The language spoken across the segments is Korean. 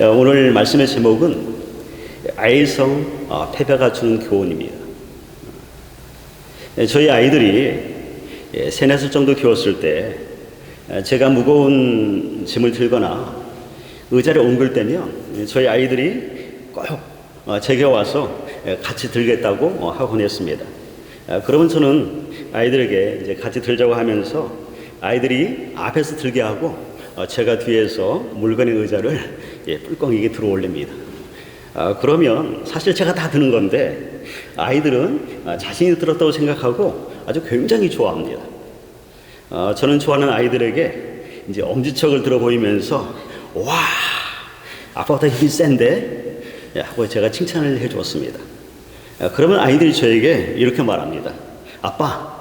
어, 오늘 말씀의 제목은 아이성 어, 패배가 주는 교훈입니다. 예, 저희 아이들이 예, 세네 살 정도 되었을 때 예, 제가 무거운 짐을 들거나 의자를 옮길 때면 예, 저희 아이들이 꼭 어, 제게 와서 예, 같이 들겠다고 어, 하곤 했습니다. 아, 그러면 저는 아이들에게 이제 같이 들자고 하면서 아이들이 앞에서 들게 하고 어, 제가 뒤에서 물건의 의자를 예, 뿔껑 이게 들어 올립니다. 아, 그러면 사실 제가 다 드는 건데 아이들은 아, 자신이 들었다고 생각하고 아주 굉장히 좋아합니다. 아, 저는 좋아하는 아이들에게 이제 엄지척을 들어 보이면서 와 아빠보다 힘이 센데 예, 하고 제가 칭찬을 해주었습니다. 아, 그러면 아이들이 저에게 이렇게 말합니다. 아빠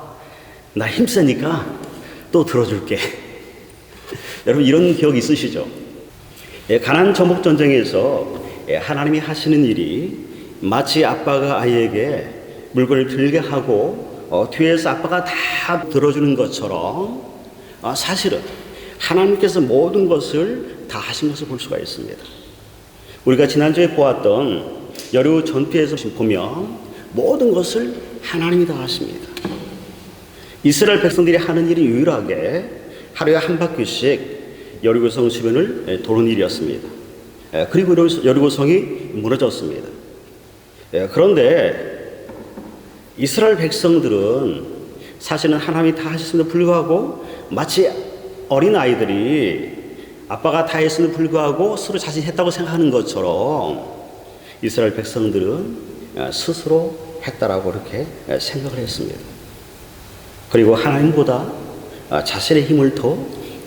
나 힘 세니까 또 들어줄게. 여러분 이런 기억 있으시죠? 예, 가난 전복 전쟁에서 예, 하나님이 하시는 일이 마치 아빠가 아이에게 물건을 들게 하고 어, 뒤에서 아빠가 다 들어주는 것처럼 어, 사실은 하나님께서 모든 것을 다 하신 것을 볼 수가 있습니다. 우리가 지난주에 보았던 여류 전투에서 보면 모든 것을 하나님이 다 하십니다. 이스라엘 백성들이 하는 일이 유일하게 하루에 한 바퀴씩 여리고성 주변을 도는 일이었습니다. 예, 그리고 여리고성이 무너졌습니다. 예, 그런데 이스라엘 백성들은 사실은 하나님이 다 하셨음에도 불구하고 마치 어린 아이들이 아빠가 다 했음에도 불구하고 서로 자신 했다고 생각하는 것처럼 이스라엘 백성들은 예, 스스로 했다라고 그렇게 생각을 했습니다. 그리고 하나님보다 자신의 힘을 더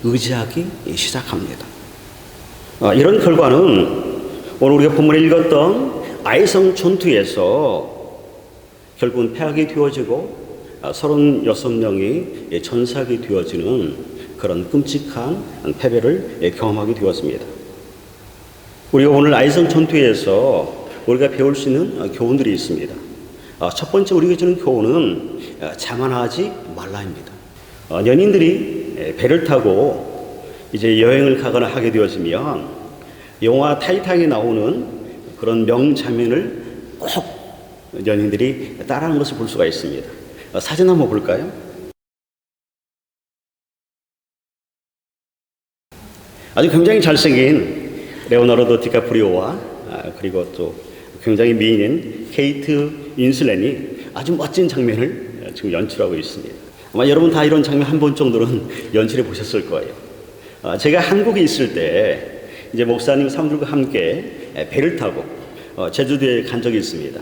의지하기 시작합니다. 아, 이런 결과는 오늘 우리가 본문에 읽었던 아이성 전투에서 결국은 패하게 되어지고 36명이 전사하게 되어지는 그런 끔찍한 패배를 경험하게 되었습니다. 우리가 오늘 아이성 전투에서 우리가 배울 수 있는 교훈들이 있습니다. 아, 첫 번째 우리가 주는 교훈은 자만하지 말라입니다. 어, 연인들이 배를 타고 이제 여행을 가거나 하게 되어지면 영화 타이탄에 나오는 그런 명장면을 꼭 연인들이 따라하는 것을 볼 수가 있습니다. 어, 사진 한번 볼까요? 아주 굉장히 잘생긴 레오나르도 디카프리오와 아, 그리고 또 굉장히 미인인 케이트 윈슬렛이 아주 멋진 장면을 지금 연출하고 있습니다. 아마 여러분 다 이런 장면 한 번 정도는 연출해 보셨을 거예요. 아, 제가 한국에 있을 때 이제 목사님 사람들과 함께 배를 타고 어, 제주도에 간 적이 있습니다.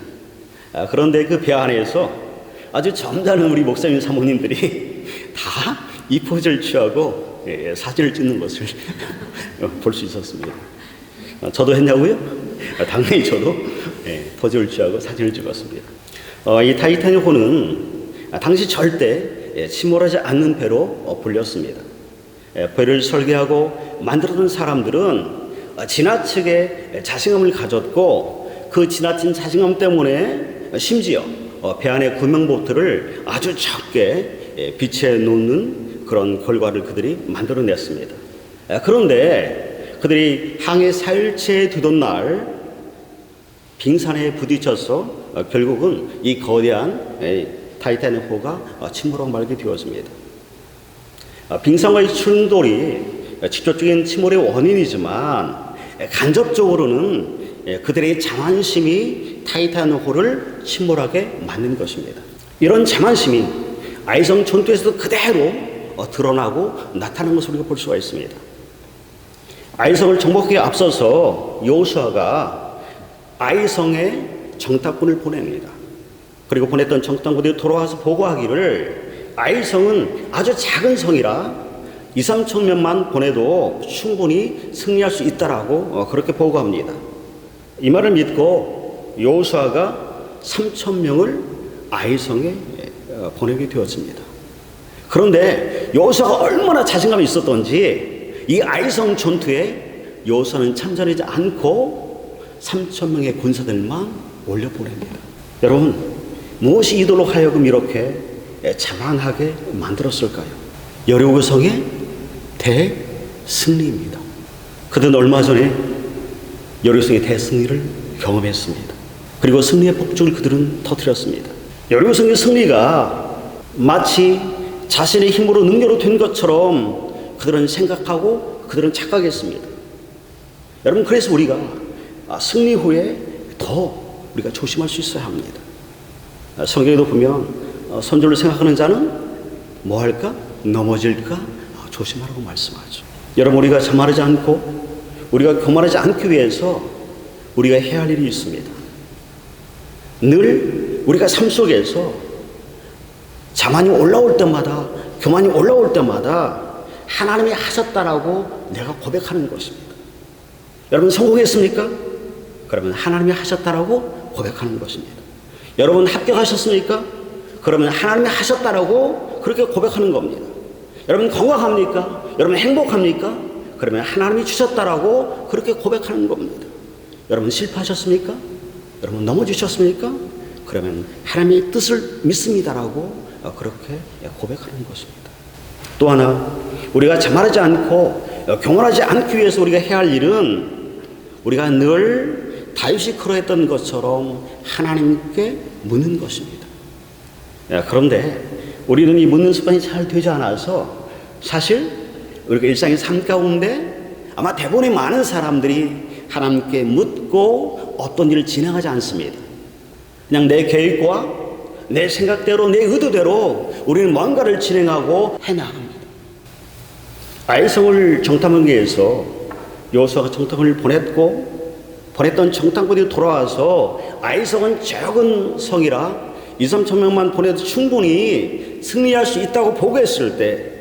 아, 그런데 그 배 안에서 아주 점잖은 우리 목사님 사모님들이 다 이 포즈를 취하고 예, 사진을 찍는 것을 볼 수 있었습니다. 아, 저도 했냐고요? 당연히 저도 예, 포즈를 취하고 사진을 찍었습니다. 어, 이 타이타닉호는 당시 절대 예, 침몰하지 않는 배로 어, 불렸습니다. 예, 배를 설계하고 만들어둔 사람들은 어, 지나치게 자신감을 가졌고 그 지나친 자신감 때문에 심지어 배 안에 구명보트를 아주 적게 비치해 놓는 그런 결과를 그들이 만들어냈습니다. 그런데 그들이 항해 4일째 되던 날 빙산에 부딪혀서 결국은 이 거대한 타이타닉 호가 침몰하고 말게 되었습니다. 빙산과의 충돌이 직접적인 침몰의 원인이지만 간접적으로는 그들의 자만심이 타이타닉 호를 침몰하게 만든 것입니다. 이런 자만심이 아이성 전투에서도 그대로 드러나고 나타나는 것을 우리가 볼 수가 있습니다. 아이성을 정복하기 앞서서 여호수아가 아이성에 정탐꾼을 보냅니다. 그리고 보냈던 정탐꾼들이 돌아와서 보고하기를 아이성은 아주 작은 성이라 2, 3천 명만 보내도 충분히 승리할 수 있다라고 그렇게 보고합니다. 이 말을 믿고 여호수아가 3천 명을 아이성에 보내게 되었습니다. 그런데 여호수아가 얼마나 자신감이 있었던지 이 아이성 전투에 여호수아는 참전하지 않고 3천 명의 군사들만 올려 보냅니다. 여러분 무엇이 이들로 하여금 이렇게 자만하게 만들었을까요? 여리고성의 대승리입니다. 그들은 얼마 전에 여리고성의 대승리를 경험했습니다. 그리고 승리의 폭죽을 그들은 터뜨렸습니다. 여리고성의 승리가 마치 자신의 힘으로 능력으로 된 것처럼 그들은 생각하고 그들은 착각했습니다. 여러분 그래서 우리가 아, 승리 후에 더 우리가 조심할 수 있어야 합니다. 아, 성경에도 보면 어, 선절로 생각하는 자는 뭐 할까? 넘어질까? 아, 조심하라고 말씀하죠. 여러분 우리가 자만하지 않고 우리가 교만하지 않기 위해서 우리가 해야 할 일이 있습니다. 늘 우리가 삶 속에서 자만이 올라올 때마다 교만이 올라올 때마다 하나님이 하셨다라고 내가 고백하는 것입니다. 여러분 성공했습니까? 그러면 하나님이 하셨다라고 고백하는 것입니다. 여러분 합격하셨습니까? 그러면 하나님이 하셨다라고 그렇게 고백하는 겁니다. 여러분 건강합니까? 여러분 행복합니까? 그러면 하나님이 주셨다라고 그렇게 고백하는 겁니다. 여러분 실패하셨습니까? 여러분 넘어지셨습니까? 그러면 하나님의 뜻을 믿습니다라고 그렇게 고백하는 것입니다. 또 하나 우리가 자만하지 않고 경원하지 않기 위해서 우리가 해야 할 일은 우리가 늘 다윗이 그러했던 것처럼 하나님께 묻는 것입니다. 야, 그런데 우리는 이 묻는 습관이 잘 되지 않아서 사실 우리가 일상의 삶 가운데 아마 대부분의 많은 사람들이 하나님께 묻고 어떤 일을 진행하지 않습니다. 그냥 내 계획과 내 생각대로 내 의도대로 우리는 뭔가를 진행하고 해나갑니다. 아이성을 정탐하기 위해서 여호수아가 정탐을 보냈고 보냈던 정탐꾼이 돌아와서 아이성은 적은 성이라 2, 3천 명만 보내도 충분히 승리할 수 있다고 보고했을 때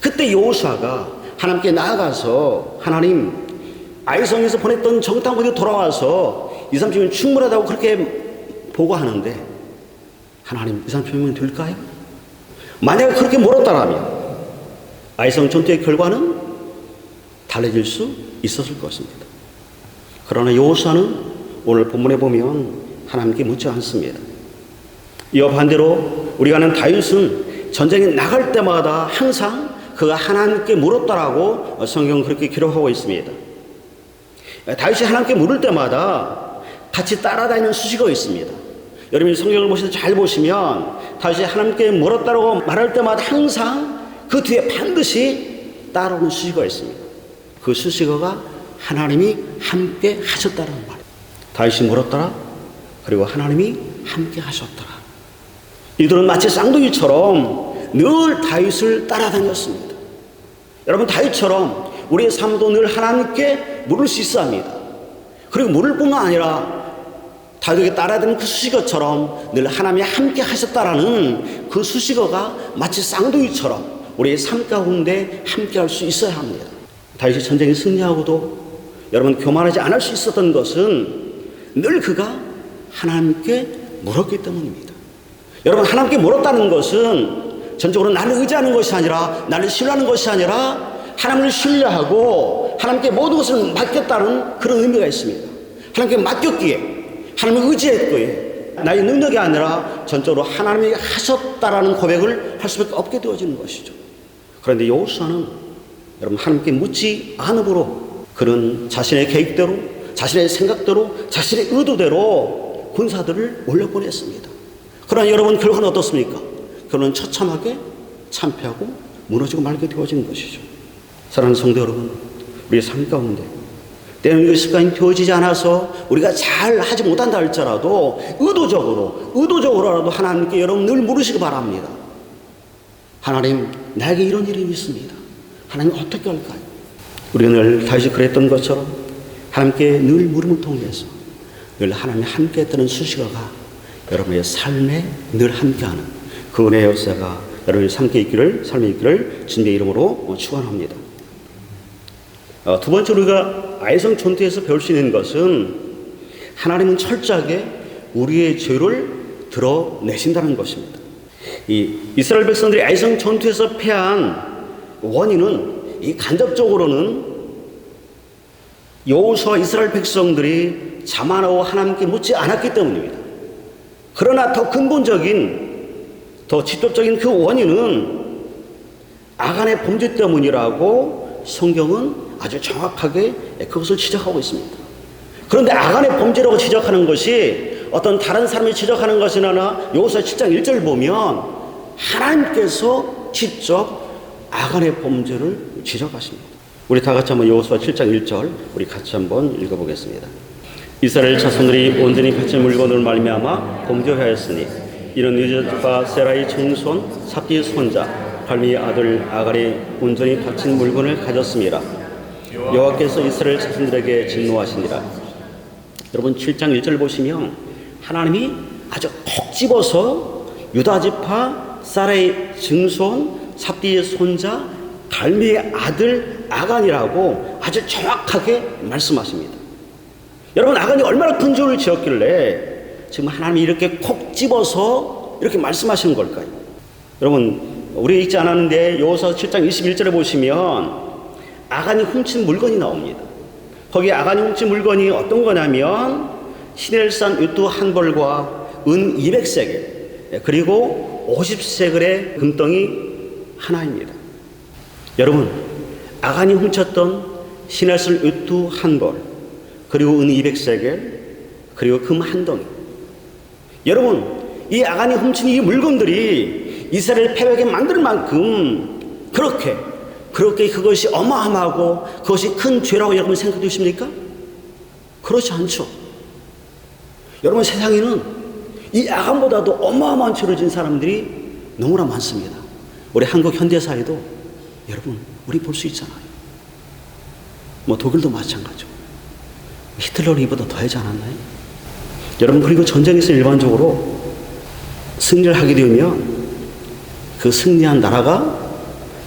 그때 여호수아가 하나님께 나아가서 하나님 아이성에서 보냈던 정탐꾼이 돌아와서 2, 3천 명 충분하다고 그렇게 보고하는데 하나님 2, 3천 명은 될까요? 만약에 그렇게 멀었다라면 아이성 전투의 결과는 달라질 수 있었을 것입니다. 그러나 여호수아는 오늘 본문에 보면 하나님께 묻지 않습니다. 이와 반대로 우리가 아는 다윗은 전쟁에 나갈 때마다 항상 그가 하나님께 물었다라고 성경 그렇게 기록하고 있습니다. 다윗이 하나님께 물을 때마다 같이 따라다니는 수식어 있습니다. 여러분이 성경을 보시면 잘 보시면 다윗이 하나님께 물었다라고 말할 때마다 항상 그 뒤에 반드시 따라오는 수식어가 있습니다. 그 수식어가 하나님이 함께 하셨다는 말이에요. 다윗이 물었더라. 그리고 하나님이 함께 하셨더라. 이들은 마치 쌍둥이처럼 늘 다윗을 따라다녔습니다. 여러분 다윗처럼 우리의 삶도 늘 하나님께 물을 수 있어 합니다. 그리고 물을 뿐만 아니라 다윗에게 따라다니는 그 수식어처럼 늘 하나님이 함께 하셨다라는 그 수식어가 마치 쌍둥이처럼 우리의 삶 가운데 함께 할 수 있어야 합니다. 다윗이 전쟁에 승리하고도 여러분 교만하지 않을 수 있었던 것은 늘 그가 하나님께 물었기 때문입니다. 여러분 하나님께 물었다는 것은 전적으로 나를 의지하는 것이 아니라 나를 신뢰하는 것이 아니라 하나님을 신뢰하고 하나님께 모든 것을 맡겼다는 그런 의미가 있습니다. 하나님께 맡겼기에 하나님을 의지했기에 나의 능력이 아니라 전적으로 하나님이 하셨다라는 고백을 할 수밖에 없게 되어지는 것이죠. 그런데 여호수아는 여러분 하나님께 묻지 않으므로 그는 자신의 계획대로 자신의 생각대로 자신의 의도대로 군사들을 올려보냈습니다. 그러나 여러분 결과는 어떻습니까? 결론은 처참하게 참패하고 무너지고 말게 되어지는 것이죠. 사랑하는 성도 여러분, 우리의 삶 가운데 때로는 이 습관이 되어지지 않아서 우리가 잘 하지 못한다 할지라도 의도적으로 의도적으로라도 하나님께 여러분 늘 물으시기 바랍니다. 하나님 나에게 이런 일이 있습니다. 하나님 어떻게 할까요? 우리는 늘 다시 그랬던 것처럼 하나님께 늘 물음을 통해서 늘 하나님 함께 했다는 수식어가 여러분의 삶에 늘 함께하는 그 은혜의 역사가 여러분의 삶에 있기를 삶에 있기를 주님의 이름으로 축원합니다. 어, 두 번째로 우리가 아이성 전투에서 배울 수 있는 것은 하나님은 철저하게 우리의 죄를 드러내신다는 것입니다. 이 이스라엘 백성들이 아이성 전투에서 패한 원인은 이 간접적으로는 여호수아 이스라엘 백성들이 자만하고 하나님께 묻지 않았기 때문입니다. 그러나 더 근본적인 더 직접적인 그 원인은 아간의 범죄 때문이라고 성경은 아주 정확하게 그것을 지적하고 있습니다. 그런데 아간의 범죄라고 지적하는 것이 어떤 다른 사람이 지적하는 것이나 여호수아 7장 1절 보면 하나님께서 직접 아간의 범죄를 지적하십니다. 우리 다 같이 한번 여호수아 7장 1절 우리 같이 한번 읽어보겠습니다. 이스라엘 자손들이 온전히 바친 물건을 말미암아 범죄하였으니 이는 유저파 세라의 증손 삽디의 손자 갈미의 아들 아갈이 온전히 바친 물건을 가졌습니다. 여호와께서 이스라엘 자손들에게 진노하시니라. 여러분 7장 1절 보시면 하나님이 아주 콕 집어서 유다 지파 사라의 증손 삽디의 손자 갈미의 아들 아간이라고 아주 정확하게 말씀하십니다. 여러분 아간이 얼마나 큰 죄를 지었길래 지금 하나님이 이렇게 콕 집어서 이렇게 말씀하시는 걸까요? 여러분 우리 읽지 않았는데 여호수아 7장 21절에 보시면 아간이 훔친 물건이 나옵니다. 거기 아간이 훔친 물건이 어떤 거냐면 시넬산 유투 한 벌과 은 200세겔 그리고 50세겔의 금덩이 하나입니다. 여러분 아간이 훔쳤던 시넬산 유투 한 벌, 그리고 은 200세겔, 그리고 금 한 덩이. 여러분, 이 아간이 훔친 이 물건들이 이스라엘 패배하게 만들 만큼 그렇게 그렇게 그것이 어마어마하고 그것이 큰 죄라고 여러분 생각해 주십니까? 그렇지 않죠. 여러분 세상에는 이 아간보다도 어마어마한 죄를 진 사람들이 너무나 많습니다. 우리 한국 현대사에도 여러분 우리 볼 수 있잖아요. 뭐 독일도 마찬가지고 히틀러를 이보다 더하지 않았나요? 여러분 그리고 전쟁에서 일반적으로 승리를 하게 되면 그 승리한 나라가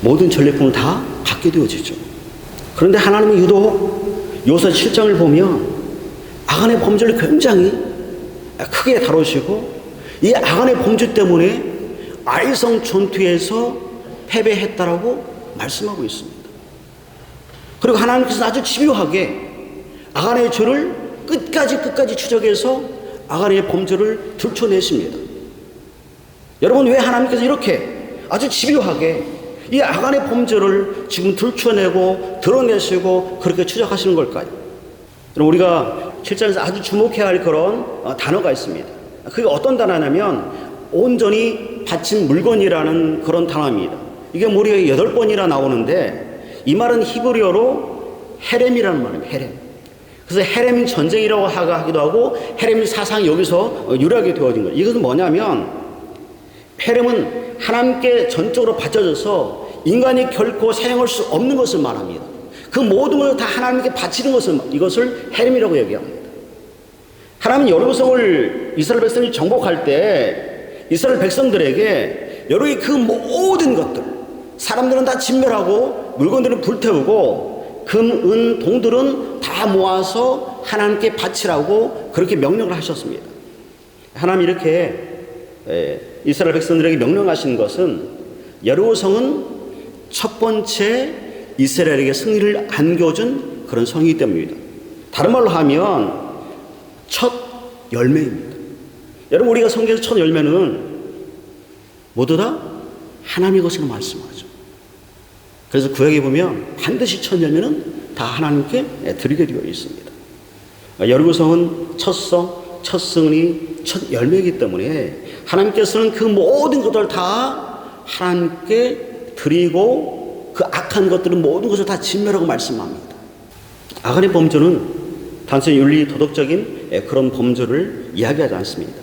모든 전리품을 다 갖게 되어지죠. 그런데 하나님은 유독 요사 7장을 보면 아간의 범죄를 굉장히 크게 다루시고 이 아간의 범죄 때문에 아이성 전투에서 패배했다라고 말씀하고 있습니다. 그리고 하나님께서 아주 집요하게 아간의 죄를 끝까지 끝까지 추적해서 아간의 범죄를 들춰내십니다. 여러분 왜 하나님께서 이렇게 아주 집요하게 이 아간의 범죄를 지금 들춰내고 드러내시고 그렇게 추적하시는 걸까요? 여러분 우리가 실전에서 아주 주목해야 할 그런 어, 단어가 있습니다. 그게 어떤 단어냐면 온전히 바친 물건이라는 그런 단어입니다. 이게 무려 여덟 번이나 나오는데 이 말은 히브리어로 헤렘이라는 말입니다. 헤렘. 그래서 헤렘 전쟁이라고 하기도 하고 헤렘 사상이 여기서 유래하게 되어진 거예요. 이것은 뭐냐면 헤렘은 하나님께 전적으로 바쳐져서 인간이 결코 사용할 수 없는 것을 말합니다. 그 모든 것을 다 하나님께 바치는 것을 이것을 헤렘이라고 얘기합니다. 하나님 여루성을 이스라엘 백성이 정복할 때 이스라엘 백성들에게 여러의 그 모든 것들 사람들은 다 진멸하고 물건들은 불태우고 금, 은, 동들은 다 모아서 하나님께 바치라고 그렇게 명령을 하셨습니다. 하나님 이렇게 이스라엘 백성들에게 명령하신 것은 여루성은 첫 번째 이스라엘에게 승리를 안겨준 그런 성이기 때문입니다. 다른 말로 하면 첫 열매입니다. 여러분 우리가 성경에서 첫 열매는 모두 다 하나님의 것으로 말씀하죠. 그래서 구약에 보면 반드시 첫 열매는 다 하나님께 드리게 되어 있습니다. 여루성은 첫 성, 첫 승리, 첫 열매이기 때문에 하나님께서는 그 모든 것들 다 하나님께 드리고 그 악한 것들은 모든 것을 다 진멸하고 말씀합니다. 아간의 범죄는 단순히 윤리 도덕적인 그런 범죄를 이야기하지 않습니다.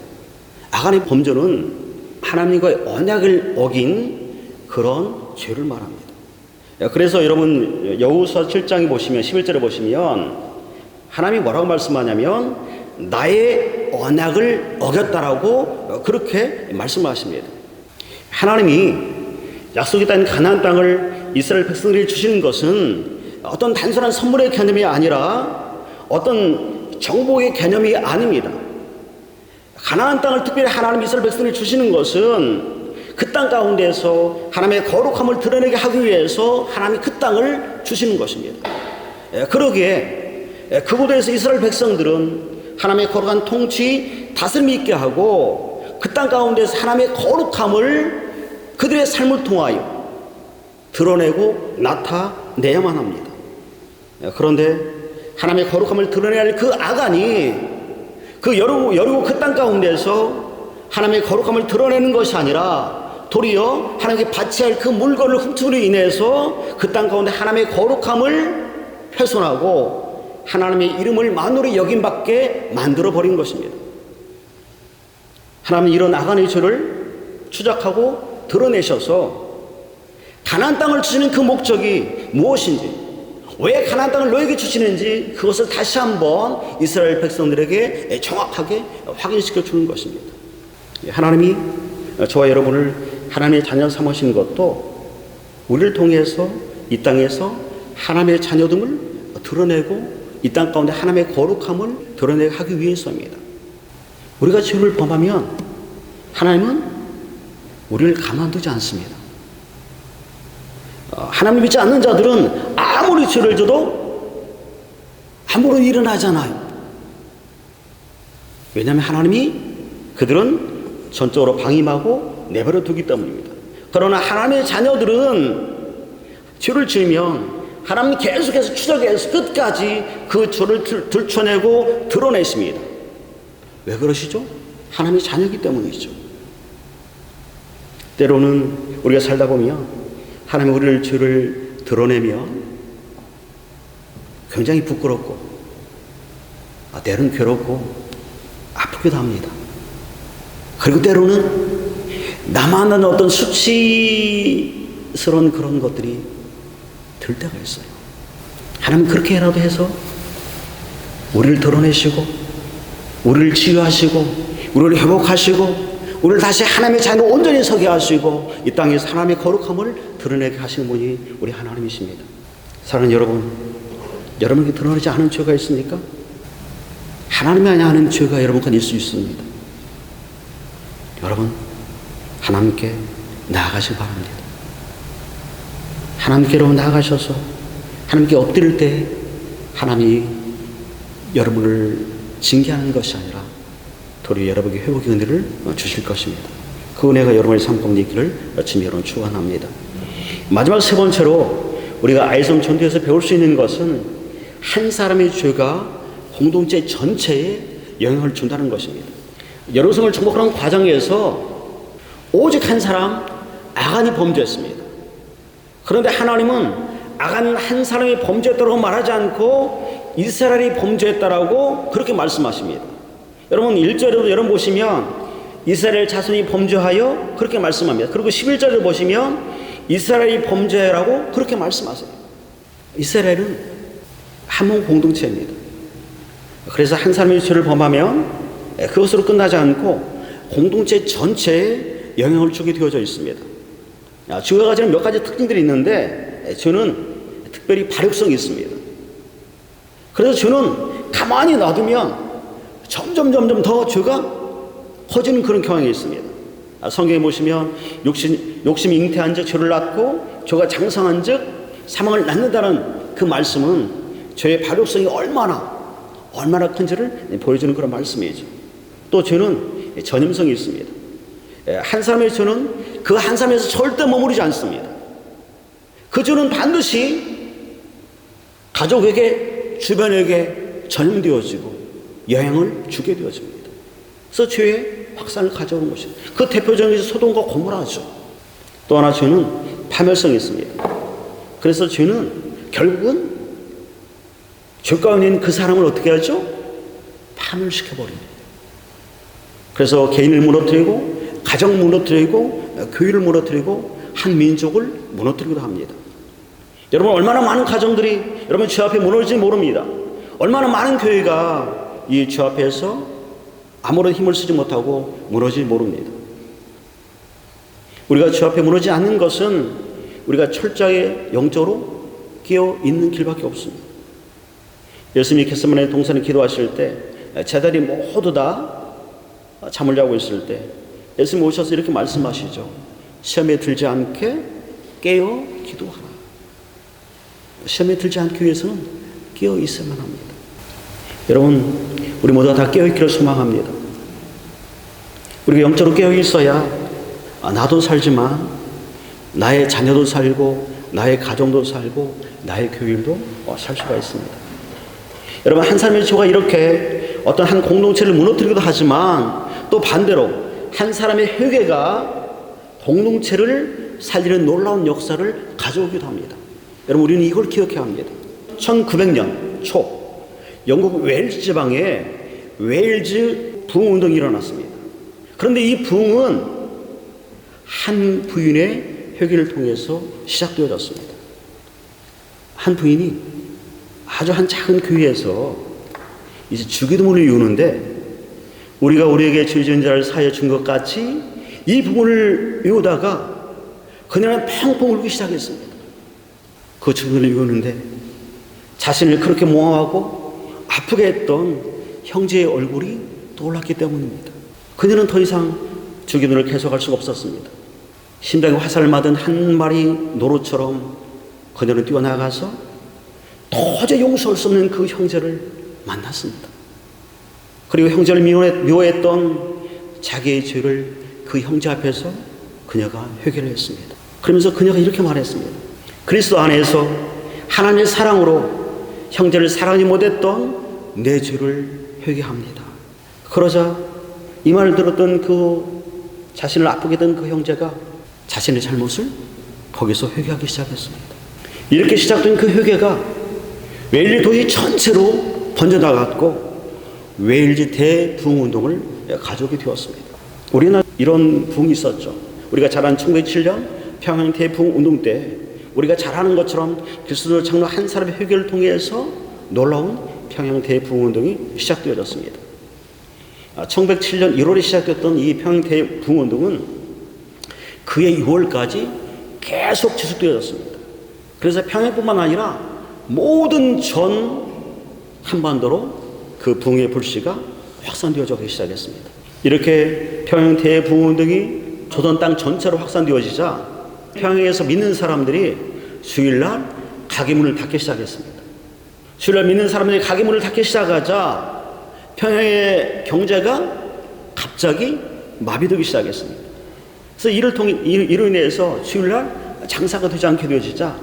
아간의 범죄는 하나님과의 언약을 어긴 그런 죄를 말합니다. 그래서 여러분 여호수아 7장에 보시면 11절에 보시면 하나님이 뭐라고 말씀하냐면 나의 언약을 어겼다라고 그렇게 말씀하십니다. 하나님이 약속의 땅 가나안 땅을 이스라엘 백성들이 주시는 것은 어떤 단순한 선물의 개념이 아니라 어떤 정복의 개념이 아닙니다. 가나안 땅을 특별히 하나님 이스라엘 백성들이 주시는 것은 그 땅 가운데서 하나님의 거룩함을 드러내게 하기 위해서 하나님이 그 땅을 주시는 것입니다. 그러기에 그곳에서 이스라엘 백성들은 하나님의 거룩한 통치, 다스림 있게 하고 그 땅 가운데서 하나님의 거룩함을 그들의 삶을 통하여 드러내고 나타내야만 합니다. 그런데 하나님의 거룩함을 드러내야 할 그 아간이 그 여르고 여르고 그 땅 가운데서 하나님의 거룩함을 드러내는 것이 아니라 도리어 하나님께 바쳐야 할그 물건을 훔침으로 인해서 그 땅 가운데 하나님의 거룩함을 훼손하고 하나님의 이름을 만으로 여김받게 만들어 버린 것입니다. 하나님은 이런 아간의 죄를 추적하고 드러내셔서 가나안 땅을 주시는 그 목적이 무엇인지 왜 가나안 땅을 너에게 주시는지 그것을 다시 한번 이스라엘 백성들에게 정확하게 확인시켜 주는 것입니다. 하나님이 저와 여러분을 하나님의 자녀 삼으신 것도 우리를 통해서 이 땅에서 하나님의 자녀됨을 드러내고 이 땅 가운데 하나님의 거룩함을 드러내게 하기 위해서입니다. 우리가 죄를 범하면 하나님은 우리를 가만두지 않습니다. 어, 하나님 믿지 않는 자들은 아무리 죄를 져도 아무런 일은 하잖아요. 왜냐하면 하나님이 그들은 전적으로 방임하고 내버려 두기 때문입니다. 그러나 하나님의 자녀들은 죄를 지으면 하나님 계속해서 추적해서 끝까지 그 죄를 들- 들춰내고 드러내십니다. 왜 그러시죠? 하나님의 자녀이기 때문이죠. 때로는 우리가 살다 보면 하나님 우리를 죄를 드러내면 굉장히 부끄럽고 아, 때로는 괴롭고 아프기도 합니다. 그리고 때로는 나만 어떤 수치스러운 그런 것들이 들 때가 있어요. 하나님 그렇게라도 해서 우리를 드러내시고 우리를 치유하시고 우리를 회복하시고 우리를 다시 하나님의 자녀로 온전히 서게 하시고 이 땅에서 하나님의 거룩함을 드러내게 하시는 분이 우리 하나님이십니다. 사랑하는 여러분, 여러분에게 드러나지 않은 죄가 있습니까? 하나님이 아니 하는 죄가 여러분과 있을 수 있습니다. 여러분, 하나님께 나아가시기 바랍니다. 하나님께로 나아가셔서 하나님께 엎드릴 때 하나님이 여러분을 징계하는 것이 아니라 도리어 여러분에게 회복의 은혜를 주실 것입니다. 그 은혜가 여러분의 삶 가운데 있기를 아침 여러분 축원합니다. 마지막 세 번째로 우리가 아이성 전도에서 배울 수 있는 것은 한 사람의 죄가 공동체 전체에 영향을 준다는 것입니다. 여러성을 정복하는 과정에서 오직 한 사람 아간이 범죄했습니다. 그런데 하나님은 아간 한 사람이 범죄했다고 말하지 않고 이스라엘이 범죄했다라고 그렇게 말씀하십니다. 여러분 1절에도 여러분 보시면 이스라엘 자손이 범죄하여 그렇게 말씀합니다. 그리고 11절을 보시면 이스라엘이 범죄라고 그렇게 말씀하세요. 이스라엘은 한몸 공동체입니다. 그래서 한 사람이 죄를 범하면 그것으로 끝나지 않고 공동체 전체에 영향을 주게 되어져 있습니다. 야, 죄가 가지는 몇 가지 특징들이 있는데 죄는 특별히 발육성이 있습니다. 그래서 죄는 가만히 놔두면 점점 점점 더 죄가 커지는 그런 경향이 있습니다. 아, 성경에 보시면 욕심 욕심이 잉태한 즉 죄를 낳고 죄가 장성한 즉 사망을 낳는다는 그 말씀은 죄의 발육성이 얼마나 얼마나 큰지를 보여주는 그런 말씀이죠. 또 죄는 전임성이 있습니다. 예, 한 사람의 죄는 그한 사람에서 절대 머무르지 않습니다. 그 죄는 반드시 가족에게 주변에게 전염되어지고 영향을 주게 되어집니다. 그래서 죄의 확산을 가져오는 것입니다. 그 대표적인 소돔과 고모라죠. 또 하나 죄는 파멸성이 있습니다. 그래서 죄는 결국은 죄 가운데 있는 그 사람을 어떻게 하죠? 파멸시켜버립니다. 그래서 개인을 무너뜨리고 가정 무너뜨리고 교회를 무너뜨리고 한 민족을 무너뜨리기도 합니다. 여러분 얼마나 많은 가정들이 여러분 죄 앞에 무너질지 모릅니다. 얼마나 많은 교회가 이 죄 앞에서 아무런 힘을 쓰지 못하고 무너질지 모릅니다. 우리가 죄 앞에 무너지지 않는 것은 우리가 철저하게 영적으로 깨어 있는 길밖에 없습니다. 예수님이 겟세마네 동산에 기도하실 때 제자들이 모두 다 잠을 자고 있을 때 예수님 오셔서 이렇게 말씀하시죠. 시험에 들지 않게 깨어 기도하라. 시험에 들지 않기 위해서는 깨어 있어야만 합니다. 여러분, 우리 모두가 다 깨어 있기를 소망합니다. 우리가 영적으로 깨어 있어야 아, 나도 살지만 나의 자녀도 살고 나의 가정도 살고 나의 교일도 어, 살 수가 있습니다. 여러분 한 사람의 죄가 이렇게 어떤 한 공동체를 무너뜨리기도 하지만 또 반대로 한 사람의 회개가 공동체를 살리는 놀라운 역사를 가져오기도 합니다. 여러분 우리는 이걸 기억해야 합니다. 1900년 초 영국 웨일즈 지방에 웨일즈 부흥 운동이 일어났습니다. 그런데 이 부흥은 한 부인의 회개를 통해서 시작되어졌습니다. 한 부인이 아주 한 작은 교회에서 이제 주기도문을 이루는데 우리가 우리에게 죄 지은 자를 사하여 준 것 같이 이 부분을 외우다가 그녀는 펑펑 울기 시작했습니다. 그 주기도문을 외우는데 자신을 그렇게 모함하고 아프게 했던 형제의 얼굴이 떠올랐기 때문입니다. 그녀는 더 이상 주기도를 계속할 수가 없었습니다. 심장에 화살을 맞은 한 마리 노루처럼 그녀는 뛰어나가서 도저히 용서할 수 없는 그 형제를 만났습니다. 그리고 형제를 미워했, 던 자기의 죄를 그 형제 앞에서 그녀가 회개를 했습니다. 그러면서 그녀가 이렇게 말했습니다. 그리스도 안에서 하나님의 사랑으로 형제를 사랑하지 못했던 내 죄를 회개합니다. 그러자 이 말을 들었던 그 자신을 아프게 했던 그 형제가 자신의 잘못을 거기서 회개하기 시작했습니다. 이렇게 시작된 그 회개가 웨일즈 도시 전체로 번져나갔고 웨일즈 대부흥운동을 가져오게 되었습니다. 우리는 이런 부흥이 있었죠. 우리가 잘 아는 1907년 평양 대부흥운동 때 우리가 잘 아는 것처럼 그리스도 장로 한 사람의 회개를 통해서 놀라운 평양 대부흥운동이 시작되어졌습니다. 1907년 1월에 시작됐던 이 평양 대부흥운동은 그해 6월까지 계속 지속되어졌습니다. 그래서 평양뿐만 아니라 모든 전 한반도로 그 붕의 불씨가 확산되어지기 시작했습니다. 이렇게 평양 대붕운동이 조선 땅 전체로 확산되어지자 평양에서 믿는 사람들이 주일날 가게 문을 닫기 시작했습니다. 주일날 믿는 사람들이 가게 문을 닫기 시작하자 평양의 경제가 갑자기 마비되기 시작했습니다. 그래서 이를 통해 이로 인해서 주일날 장사가 되지 않게 되어지자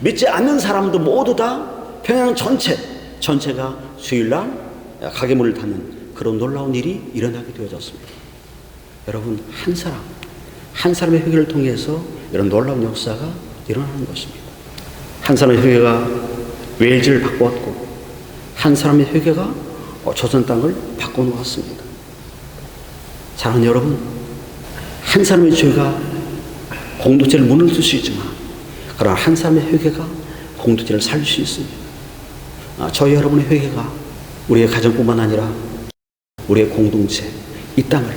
믿지 않는 사람도 모두 다 평양 전체 전체가 주일날 가게 문을 닫는 그런 놀라운 일이 일어나게 되어졌습니다. 여러분 한 사람 한 사람의 회개를 통해서 이런 놀라운 역사가 일어나는 것입니다. 한 사람의 회개가 웨일즈를 바꾸었고 한 사람의 회개가 조선 땅을 바꿔놓았습니다. 사랑하는 여러분 한 사람의 죄가 공동체를 무너뜨릴 수 있지만 그러나 한 사람의 회개가 공동체를 살릴 수 있습니다. 아, 저희 여러분의 회개가 우리의 가정뿐만 아니라 우리의 공동체, 이 땅을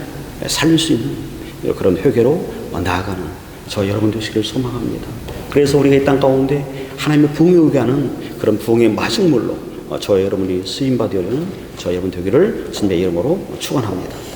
살릴 수 있는 그런 회개로 나아가는 저희 여러분 되시길 소망합니다. 그래서 우리가 이 땅 가운데 하나님의 부흥을 하는 그런 부흥의 마중물로 저희 여러분이 쓰임받으려는 저희 여러분 되기를 주님의 이름으로 축원합니다.